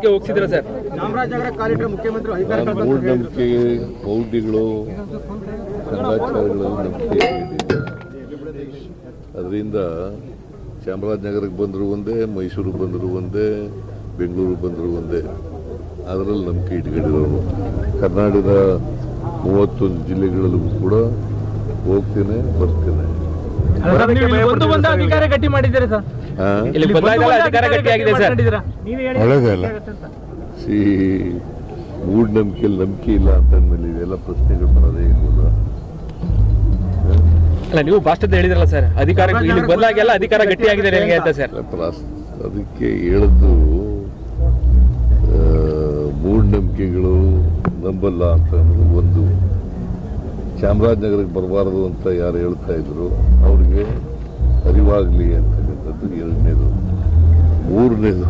ಸ್ಥಾನಕ್ಕೆ ಹೋಗ್ತಿದ್ರ ಸರ್? ಚಾಮರಾಜನಗರ ಮುಖ್ಯಮಂತ್ರಿ ಮೂಢನಂಬಿಕೆ ಮೌಢ್ಯಗಳು ಕಂದಾಚಾರಗಳು ನಂಬಿಕೆ ಅದರಿಂದ ಚಾಮರಾಜನಗರಕ್ಕೆ ಬಂದರೂ ಒಂದೇ ಮೈಸೂರಿಗೆ ಬಂದರೂ ಒಂದೇ ಬೆಂಗಳೂರಿಗೆ ಬಂದರೂ ಒಂದೇ. ಅದರಲ್ಲಿ ನಂಬಿಕೆ ಇಟ್ಕೊಂಡಿರೋರು. ಕರ್ನಾಟಕದ ಮೂವತ್ತೊಂದು ಜಿಲ್ಲೆಗಳಲ್ಲೂ ಕೂಡ ಹೋಗ್ತೇನೆ ಬರ್ತೇನೆ. ಒಂದು ಬಂದ ಅಧಿಕಾರ ಗಟ್ಟಿ ಮಾಡಿದ್ದೀರಾ ಸರ್? ಇಲ್ಲಿ ಬಂದಾಗೆಲ್ಲ ಅಧಿಕಾರ ಗಟ್ಟಿಯಾಗಿದೆ ಸರ್. ಒಳ್ಳೆದಲ್ಲ ಸಿ ಮೂಢನಂಬಿಕೆಯಲ್ಲಿ ನಂಬಿಕೆ ಇಲ್ಲ ಅಂತಂದ್ಮೇಲೆ ಇದೆಲ್ಲ ಪ್ರಶ್ನೆಗಳು ಬರೋದೇ ಇರ್ಬೋದು. ಅಲ್ಲ ನೀವು ಭಾಷಣದ ಹೇಳಿದ್ರಲ್ಲ ಸರ್ ಅಧಿಕಾರ ಇಲ್ಲಿ ಬದಲಾಗೆಲ್ಲ ಅಧಿಕಾರ ಗಟ್ಟಿಯಾಗಿದೆ ನಿಮಗೆ ಅಂತ ಸರ್. ಅದಕ್ಕೆ ಹೇಳದ್ದು ಮೂಢನಂಬಿಕೆಗಳು ನಂಬಲ್ಲ ಅಂತ ಅನ್ನೋದು ಒಂದು. ಚಾಮರಾಜನಗರಕ್ಕೆ ಬರಬಾರದು ಅಂತ ಯಾರು ಹೇಳ್ತಾ ಇದ್ರು ಅವ್ರಿಗೆ ಅರಿವಾಗಲಿ ಅಂತಕ್ಕಂಥದ್ದು ಎರಡನೇದು ಮೂರನೇದು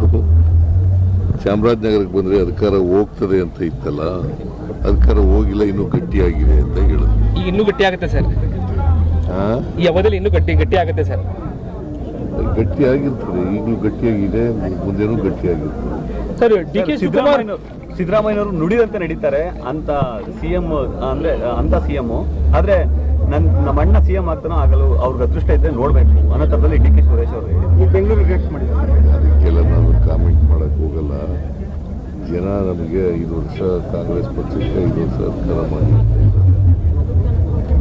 ಚಾಮರಾಜನಗರಕ್ಕೆ ಬಂದರೆ ಅಧಿಕಾರ ಹೋಗ್ತದೆ ಅಂತ ಇತ್ತಲ್ಲ ಅಧಿಕಾರ ಹೋಗಿಲ್ಲ ಇನ್ನೂ ಗಟ್ಟಿಯಾಗಿದೆ ಅಂತ ಹೇಳುದು. ಈಗ ಇನ್ನೂ ಗಟ್ಟಿ ಆಗುತ್ತೆ ಸರ್. ಆ? ಈ ಅವಧಿಯಲ್ಲಿ ಇನ್ನೂ ಗಟ್ಟಿ ಗಟ್ಟಿ ಆಗುತ್ತೆ ಸರ್. ಗಟ್ಟಿಯಾಗಿರ್ತದೆ ಈಗಲೂ ಗಟ್ಟಿಯಾಗಿದೆ ಮುಂದೆನೂ ಗಟ್ಟಿಯಾಗಿರ್ತದೆ. ಸರ್ ಡಿ ಕೆ ಸಿದ್ದರಾಮಯ್ಯ ಸಿದ್ದರಾಮಯ್ಯನವರು ನುಡಿದಂತೆ ನಡೀತಾರೆ ಅಂತ ಸಿಎಂ ಅಂದ್ರೆ ಅಂತ ಸಿಎಂ ಆದ್ರೆ ನನ್ ನಮ್ಮ ಅಣ್ಣ ಸಿ ಸಿಎಂ ಆಗ್ತಾನೋ ಆಗಲು ಅವ್ರಿಗೆ ಅದೃಷ್ಟ ಇದ್ರೆ ನೋಡ್ಬೇಕು. ಅನ್ನೋ ಥರದಲ್ಲಿ ಡಿ ಕೆ ಸುರೇಶ್ ಅವರು ಬೆಂಗಳೂರಿಗೆ ಮಾಡಿದ್ದಾರೆ ಅದಕ್ಕೆಲ್ಲ ನಾನು ಕಾಮೆಂಟ್ ಮಾಡಕ್ ಹೋಗಲ್ಲ. ಜನ ನಮಗೆ ಐದು ವರ್ಷ ಕಾಂಗ್ರೆಸ್ ಪಕ್ಷಕ್ಕೆ ಐದು ವರ್ಷ ಸರ್ಕಾರ ಮಾಡಿ.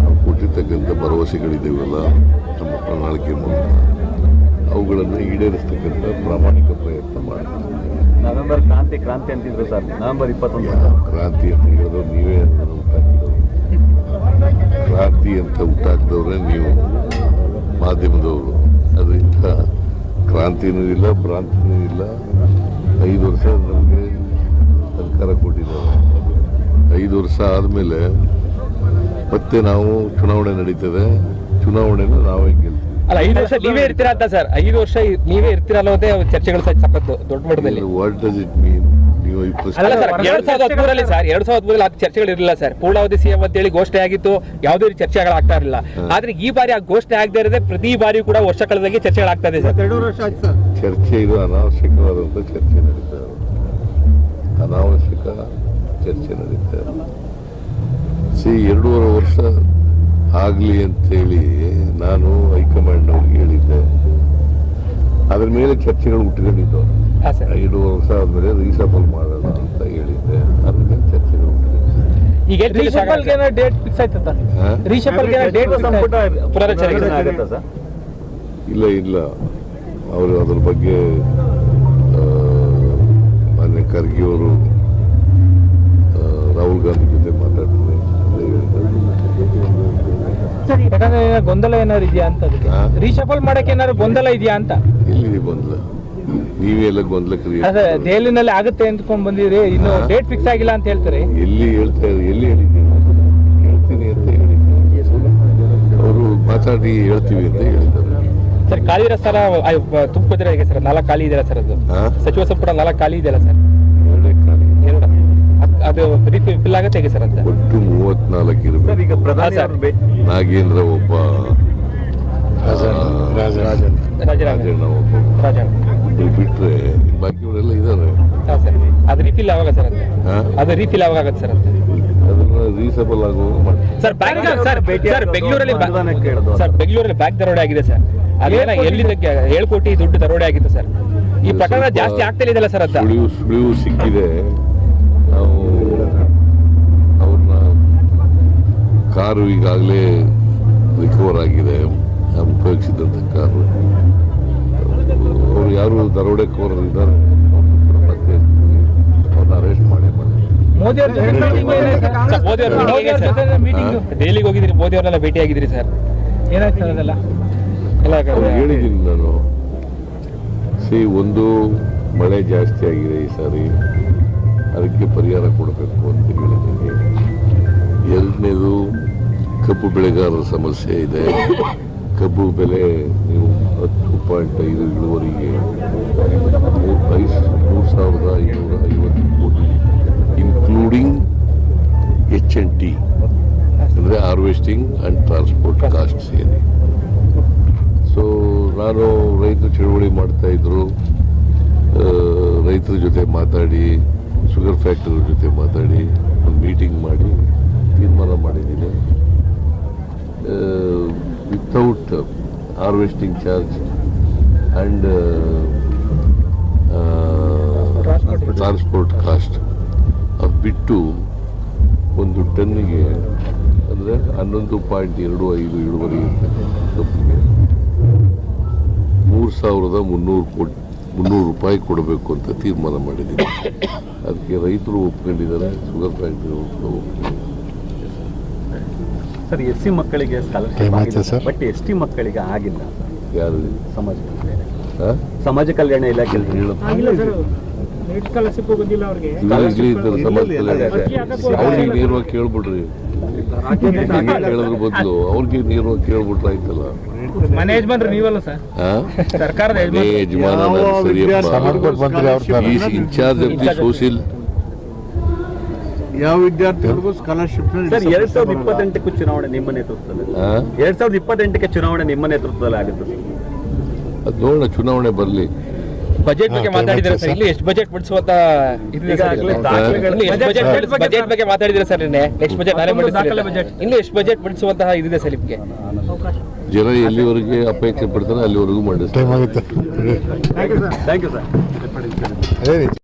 ನಾವು ಕೊಟ್ಟಿರ್ತಕ್ಕಂಥ ಭರವಸೆಗಳಿದ್ದೇವಲ್ಲ ನಮ್ಮ ಪ್ರಣಾಳಿಕೆ ಮೂಲಕ. ಅವುಗಳನ್ನು ಈಡೇರಿಸ್ತಕ್ಕಂಥ ಪ್ರಾಮಾಣಿಕ ಪ್ರಯತ್ನ ಮಾಡ್ತೀವಿ ನವೆಂಬರ್ ಕ್ರಾಂತಿ ಕ್ರಾಂತಿ ಅಂತಿದ್ರು ಸರ್. ನವೆಂಬರ್ ಇಪ್ಪತ್ತೊಂದು. ಕ್ರಾಂತಿ ಅಂತ ಹೇಳಿದ್ರು ನೀವೇ ಅದನ್ನು ಹುಟ್ಟಾಕಿದವರು ಅಂತ ಹುಟ್ಟಾಕಿದವ್ರೆ ನೀವು ಮಾಧ್ಯಮದವರು. ಅದರಿಂದ ಕ್ರಾಂತಿನೂ ಇಲ್ಲ ಭ್ರಾಂತಿನೂ ಇಲ್ಲ. ಐದು ವರ್ಷ ನಮಗೆ ಸರ್ಕಾರ ಕೊಟ್ಟಿದ್ದಾರೆ. ಐದು ವರ್ಷ ಆದಮೇಲೆ ಮತ್ತೆ ನಾವು ಚುನಾವಣೆ ನಡೀತದೆ. ಚುನಾವಣೆನ ನಾವೇ ಗೆಲ್ತೀವಿ. ಅಲ್ಲ ಐದು ವರ್ಷ ನೀವೇ ಇರ್ತೀರಾ ಅಂತ ಸರ್? ಐದು ವರ್ಷ ನೀವೇ ಇರ್ತೀರಾ ಅನ್ನೋದೇ ಚರ್ಚೆಗಳು ಸಹ ಸಖತ್ತು ದೊಡ್ಡ ಮಟ್ಟದಲ್ಲಿ. ವಾಟ್ ಡಸ್ ಇಟ್ ಮೀನ್ ಅಲ್ಲ ಸರ್ ಎರಡ್ ಸಾವಿರದ ಹದಿಮೂರಲ್ಲಿ ಸರ್ ಎರಡ್ ಸಾವಿರದ ಹದಿಮೂರಲ್ಲಿ ಅದು ಚರ್ಚೆಗಳು ಇರಲಿಲ್ಲ ಸರ್. ಪೂರ್ಣಾವಧಿ ಸಿಎಂ ಅಂತ ಹೇಳಿ ಘೋಷಣೆ ಆಗಿತ್ತು ಯಾವುದೇ ರೀತಿ ಚರ್ಚೆಗಳಾಗ್ತಾ ಇರಲಿಲ್ಲ. ಆದ್ರೆ ಈ ಬಾರಿ ಆ ಘೋಷಣೆ ಆಗದೆ ಇರದೆ ಪ್ರತಿ ಬಾರಿ ಕೂಡ ವರ್ಷ ಕಳೆದಾಗೆ ಚರ್ಚೆಗಳು ಆಗ್ತಾ ಇದೆ ಸರ್. ಎರಡೂವರೆ ವರ್ಷ ಆಯ್ತು ಸರ್. ಚರ್ಚೆ ಇದು ಅನಾವಶ್ಯಕವಾದಂತ ಚರ್ಚೆ ನಡೀತಾ ಅನಾವಶ್ಯಕ ಚರ್ಚೆ ನಡೀತಾ ಸಿ ಎರಡೂವರೆ ವರ್ಷ ಆಗಲಿ ಅಂತೇಳಿ ನಾನು ಹೈಕಮಾಂಡ್ನವ್ರಿಗೆ ಹೇಳಿದ್ದೆ. ಅದ್ರ ಮೇಲೆ ಚರ್ಚೆಗಳು ಹುಟ್ಕೊಂಡಿದ್ದು ಹಾ ಸರ್ ಎರಡೂವರೆ ವರ್ಷ ಆದಮೇಲೆ ರೀಸಫಲ್ ಮಾಡೋಣ ಅಂತ ಹೇಳಿದ್ದೆ. ಅದ್ರ ಚರ್ಚೆ ಈಗ ರೀಶಫಲ್ಗೆ ಡೇಟ್ ಫಿಕ್ಸ್ ಆಯ್ತಾ ಸರ್? ರೀಶಫಲ್ಗೆ ಡೇಟ್ ಸಂಪುಟ ಪುನರಚನೆ ಆಗುತ್ತಾ ಸರ್ ಇಲ್ಲ ಇಲ್ಲ. ಅವರು ಅದ್ರ ಬಗ್ಗೆ ಮಾನ್ಯ ಖರ್ಗೆ ಅವರು ರಾಹುಲ್ ಗಾಂಧಿ ಜೊತೆ ಮಾತಾಡ್ತಾರೆ ಯಾಕಂದ್ರೆ ಗೊಂದಲ ಏನಾದ್ರು ಇದೆಯಾ ಅಂತ? ರೀಶಫಲ್ ಮಾಡಕ್ಕೆ ಏನಾದ್ರು ಗೊಂದಲ ಇದೆಯಾ ಅಂತ? ಇಲ್ಲಿ ಗೊಂದಲ. ನೀವೇ ಎಲ್ಲ ಗೊಂದಲ ದೆಹಲಿನಲ್ಲಿ ಆಗುತ್ತೆ ಅಂದ್ಕೊಂಡ್ ಬಂದಿರಿ ಇನ್ನು ಡೇಟ್ ಫಿಕ್ಸ್ ಆಗಿಲ್ಲ ಅಂತ ಹೇಳ್ತಾರೆ? ಎಲ್ಲಿ ಹೇಳ್ತಾ ಎಲ್ಲಿ ಹೇಳಿದ್ದೀನಿ ಹೇಳ್ತೀನಿ ಅಂತ ಹೇಳಿ ಅವರು ಮಾತಾಡಿ ಹೇಳ್ತೀವಿ ಅಂತ ಹೇಳಿದ್ದಾರೆ. ಸರ್ ಖಾಲಿ ಇರೋ ಸರ್ ತುಂಬಿದ್ರೆ ಹೇಗೆ ಸರ್? ನಾಲ್ಕು ಖಾಲಿ ಇದೆಯಲ್ಲ ಸರ್ ಅದು? ಸಚಿವ ಸಂಪುಟ ನಾಲ್ಕು ಖಾಲಿ ಇದೆಯಲ್ಲ ಸರ್? ಅದು ರೀತಿ ಫಿಲ್ ಆಗುತ್ತೆ ಹೇಗೆ ಸರ್ ಅಂತ? ಒಟ್ಟು ಮೂವತ್ನಾಲ್ಕು ಸರ್ ಇರಬೇಕು ಈಗ ಪ್ರಧಾನಿ ನಾಗೇಂದ್ರ ಒಬ್ಬ ರಾಜಣ್ಣ ಒಬ್ಬ. ರಾಜಣ್ಣ. ಇವ್ರು ಬಿಟ್ರೆ ಬಾಕಿಯವರೆಲ್ಲ ಇದ್ದಾರೆ. ಹಾಂ ಸರ್ ಅದು ರೀತಿಲಿ ಯಾವಾಗ ಸರ್ ಅಂತ ಹಾ? ಅದು ರೀಫಿಲ್ ಯಾವಾಗ ಆಗುತ್ತೆ ಸರ್ ಅಂತ ಅದನ್ನ ರೀಸಬಲ್ ಮಾಡ್ತೀವಿ ಸರ್ ಬ್ಯಾಂಕ್ ಸರ್ ಸರ್ ಬೆಂಗಳೂರಲ್ಲಿ. ಸರ್ ಬೆಂಗಳೂರಲ್ಲಿ ಬ್ಯಾಂಕ್ ದರೋಡೆ ಆಗಿದೆ ಸರ್. ಅದೇನ ಎಲ್ಲಿದ್ದಕ್ಕೆ ಏಳು ಕೋಟಿ ದುಡ್ಡು ದರೋಡೆ ಆಗಿತ್ತು ಸರ್. ಈ ಪ್ರಕರಣ ಜಾಸ್ತಿ ಆಗ್ತಾ ಇದೆಯಲ್ಲ ಸರ್ ಅಂತ ಸುಳಿವು ಸುಳಿವು ಸಿಕ್ಕಿದೆ. ನಾವು ಅವ್ರನ್ನ ಕಾರು ಈಗಾಗಲೇ ರಿಕವರ್ ಆಗಿದೆ. ನಾವು ಉಪಯೋಗಿಸಿದಂಥ ಕಾರು. ಅವರು ಯಾರು ದರೋಡೆಕೋರರು ಇದ್ದಾರೆ ಅವ್ರನ್ನ ಮತ್ತೆ ಅವ್ರನ್ನ ಅರೆಸ್ಟ್ ಮಾಡೇ ದೆಹಲಿಗೆ ಹೋಗಿದ್ರಿ ಮೋದಿ ಅವ್ರನ್ನೆಲ್ಲ ಭೇಟಿ ಆಗಿದ್ರಿ ಸರ್. ಏನಾಯ್ತು ಸರ್ ಅದೆಲ್ಲ? ಹೇಳಿದ್ದೀನಿ ನಾನು. ಸಿ ಒಂದು ಮಳೆ ಜಾಸ್ತಿ ಆಗಿದೆ ಈ ಸಾರಿ. ಅದಕ್ಕೆ ಪರಿಹಾರ ಕೊಡಬೇಕು ಅಂತ ಹೇಳಿದ್ದೀನಿ. ಎರಡನೇದು ಕಬ್ಬು ಬೆಳೆಗಾರರ ಸಮಸ್ಯೆ ಇದೆ. ಕಬ್ಬು ಬೆಲೆ ನೀವು ಹತ್ತು ಪಾಯಿಂಟ್ ಐದು ಇಳುವರಿಗೆ ಐದು ಮೂರು ಸಾವಿರದ ಐನೂರ ಐವತ್ತು ಕೋಟಿ ಇನ್ಕ್ಲೂಡಿಂಗ್ ಎಚ್ ಎನ್ ಟಿ ಅಂದರೆ ಹಾರ್ವೆಸ್ಟಿಂಗ್ ಆ್ಯಂಡ್ ಟ್ರಾನ್ಸ್ಪೋರ್ಟ್ ಕಾಸ್ಟ್ ಸೇರಿ. ಸೊ ನಾನು ರೈತರು ಚಳುವಳಿ ಮಾಡ್ತಾ ಇದ್ರು ರೈತರ ಜೊತೆ ಮಾತಾಡಿ ಶುಗರ್ ಫ್ಯಾಕ್ಟರಿ ಜೊತೆ ಮಾತಾಡಿ, ಒಂದು ಮೀಟಿಂಗ್ ಮಾಡಿ, ತೀರ್ಮಾನ ಮಾಡಿದ್ದೀನಿ. Without harvesting charge and transport cost ಅದು ಬಿಟ್ಟು ಒಂದು ಟನ್ನಿಗೆ ಅಂದರೆ ಹನ್ನೊಂದು ಪಾಯಿಂಟ್ ಎರಡು ಐದು ಇಳುವರಿ ಕಬ್ಬಿಗೆ ಮೂರು ಸಾವಿರದ ಮುನ್ನೂರು ಕೋಟಿ ಮುನ್ನೂರು ರೂಪಾಯಿ ಕೊಡಬೇಕು ಅಂತ ತೀರ್ಮಾನ ಮಾಡಿದ್ದೀನಿ. ಅದಕ್ಕೆ ರೈತರು ಒಪ್ಕೊಂಡಿದ್ದಾರೆ ಶುಗರ್ ಫ್ಯಾಕ್ಟ್ರಿ ಒಪ್ಕೊಂಡಿದ್ದಾರೆ. ಸರ್ ಎಸ್ ಸಿ ಮಕ್ಕಳಿಗೆ ಸ್ಕಾಲರ್ಶಿಪ್? ಬಟ್ ಎಸ್ ಟಿ ಮಕ್ಕಳಿಗೆ ಆಗಿಲ್ಲ. ಯಾರು ಸಮಾಜ ಸಮಾಜ ಕಲ್ಯಾಣ ಇಲಾಖೆ. ಆಗಿಲ್ಲ ಸರ್. ನೀಟ್ ಸ್ಕಾಲರ್ಶಿಪ್ ಬಂದಿಲ್ಲ ಅವ್ರಿಗೆ. ಅವ್ರಿಗೆ ನೇರವಾಗಿ ಕೇಳ್ಬಿಡ್ರಿ. ಕೇಳೋದ್ರ ಬದಲು ಅವ್ರಿಗೆ ನೇರವಾಗಿ ಕೇಳ್ಬಿಟ್ರೆ ಆಯ್ತಲ್ಲ ಇನ್ಚಾರ್ಜ್ ಆಫ್ ದಿ ಸೋಷಿಯಲ್ ಯಾವ ವಿದ್ಯಾರ್ಥಿಗಳಿಗೂ ಸ್ಕಾಲರ್ಶಿಪ್ ಸರ್ ಎರಡ್ ಸಾವಿರದ ಇಪ್ಪತ್ತೆಂಟಕ್ಕೂ ಚುನಾವಣೆ ನಿಮ್ಮ ನೇತೃತ್ವದಲ್ಲಿ. ಎರಡ್ ಸಾವಿರದ ಇಪ್ಪತ್ತೆಂಟಕ್ಕೆ ಚುನಾವಣೆ ನಿಮ್ಮ ನೇತೃತ್ವದಲ್ಲಿ ಆಗುತ್ತೆ ಸರ್. ಅದು ನೋಡೋಣ ಚುನಾವಣೆ ಬರಲಿ. ಬಜೆಟ್ ಬಗ್ಗೆ ಮಾತಾಡಿದ್ರೆ ಸರ್. ಇಲ್ಲಿ ಎಷ್ಟು ಬಜೆಟ್ ಬಿಡಿಸುವಂತ ಸರ್ ಬಜೆಟ್ ಬಗ್ಗೆ ಮಾತಾಡಿದ್ರೆ ಸರ್ ನಿನ್ನೆ? ನೆಕ್ಸ್ಟ್ ಬಜೆಟ್ ನಾಳೆ ಇಲ್ಲಿ ಎಷ್ಟು ಬಜೆಟ್ ಬಿಡಿಸುವಂತಹ ಇದಿದೆ ಸರ್ ನಿಮಗೆ? ಜನ ಎಲ್ಲಿವರೆಗೆ ಅಪೇಕ್ಷೆ ಪಡ್ತಾರೆ ಅಲ್ಲಿವರೆಗೂ ಮಾಡಿ ಟೈಮ್ ಆಗುತ್ತೆ. ಥ್ಯಾಂಕ್ ಯು ಸರ್ ಅದೇ ರೀತಿ.